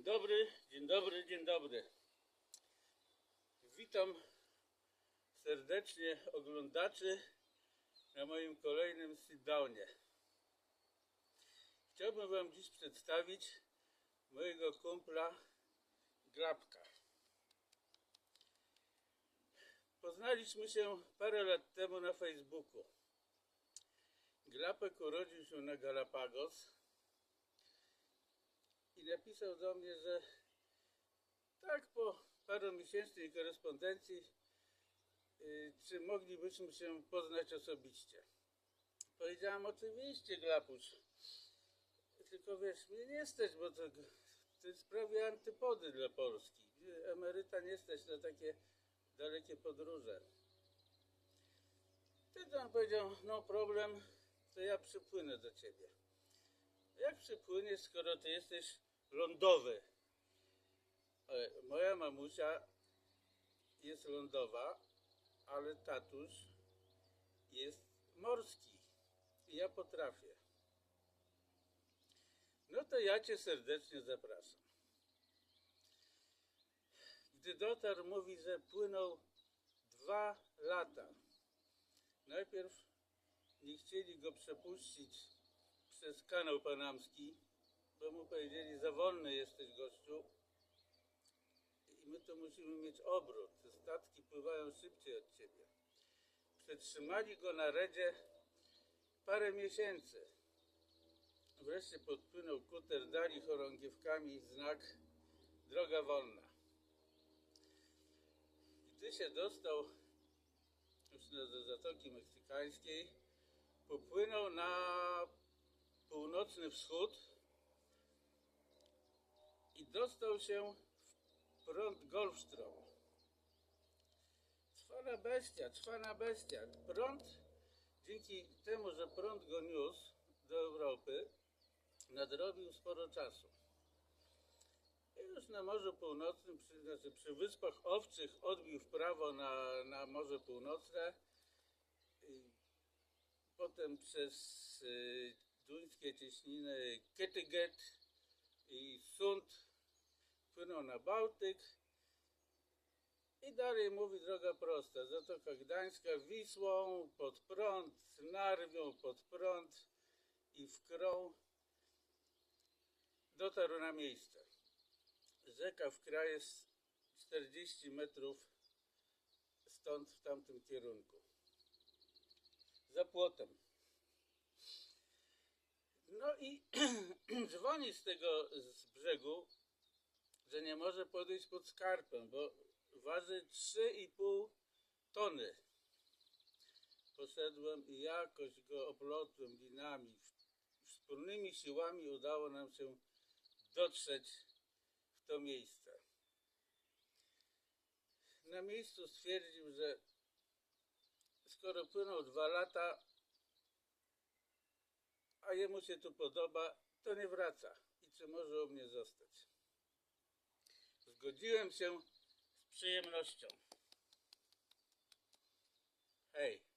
Dzień dobry, dzień dobry, dzień dobry. Witam serdecznie oglądaczy na moim kolejnym sit-downie. Chciałbym Wam dziś przedstawić mojego kumpla Grabka. Poznaliśmy się parę lat temu na Facebooku. Glapek urodził się na Galapagos i napisał do mnie, że tak po paromiesięcznej korespondencji, yy, czy moglibyśmy się poznać osobiście. Powiedziałam, oczywiście, Glapusz, tylko wiesz, mnie nie stać, bo to, to sprawia antypody dla Polski. Emeryta nie stać na takie dalekie podróże. Wtedy on powiedział, no problem, to ja przypłynę do ciebie. Jak przypłyniesz, skoro ty jesteś lądowy? Ale moja mamusia jest lądowa, ale tatuś jest morski. I ja potrafię. No to ja cię serdecznie zapraszam. Gdy dotarł, mówi, że płynął dwa lata. Najpierw nie chcieli go przepuścić przez kanał panamski, bo mu powiedzieli, za wolny jesteś gościu i my to musimy mieć obrót. Te statki pływają szybciej od ciebie. Przetrzymali go na redzie parę miesięcy. Wreszcie podpłynął kuter, dali chorągiewkami znak droga wolna. Gdy się dostał już do Zatoki Meksykańskiej, popłynął na północny wschód i dostał się w prąd Golfstrom. Trwana bestia, trwana bestia. Prąd, dzięki temu, że prąd go niósł do Europy, nadrobił sporo czasu. I już na Morzu Północnym, przy, znaczy przy Wyspach Owczych odbił w prawo na, na Morze Północne, potem przez y, duńskie cieśniny Kattegat i Sund płynął na Bałtyk i dalej mówi droga prosta, Zatoka Gdańska Wisłą pod prąd, Narwią pod prąd i w krą dotarł na miejsce. Rzeka w kraju jest 40 metrów stąd w tamtym kierunku. Za płotem. No i dzwoni z tego z brzegu, że nie może podejść pod skarpę, bo waży 3,5 tony. Poszedłem i jakoś go oplotłem linami. Wspólnymi siłami udało nam się dotrzeć w to miejsce. Na miejscu stwierdził, że skoro płynął dwa lata, a jemu się tu podoba, to nie wraca i czy może u mnie zostać. Zgodziłem się z przyjemnością. Hej.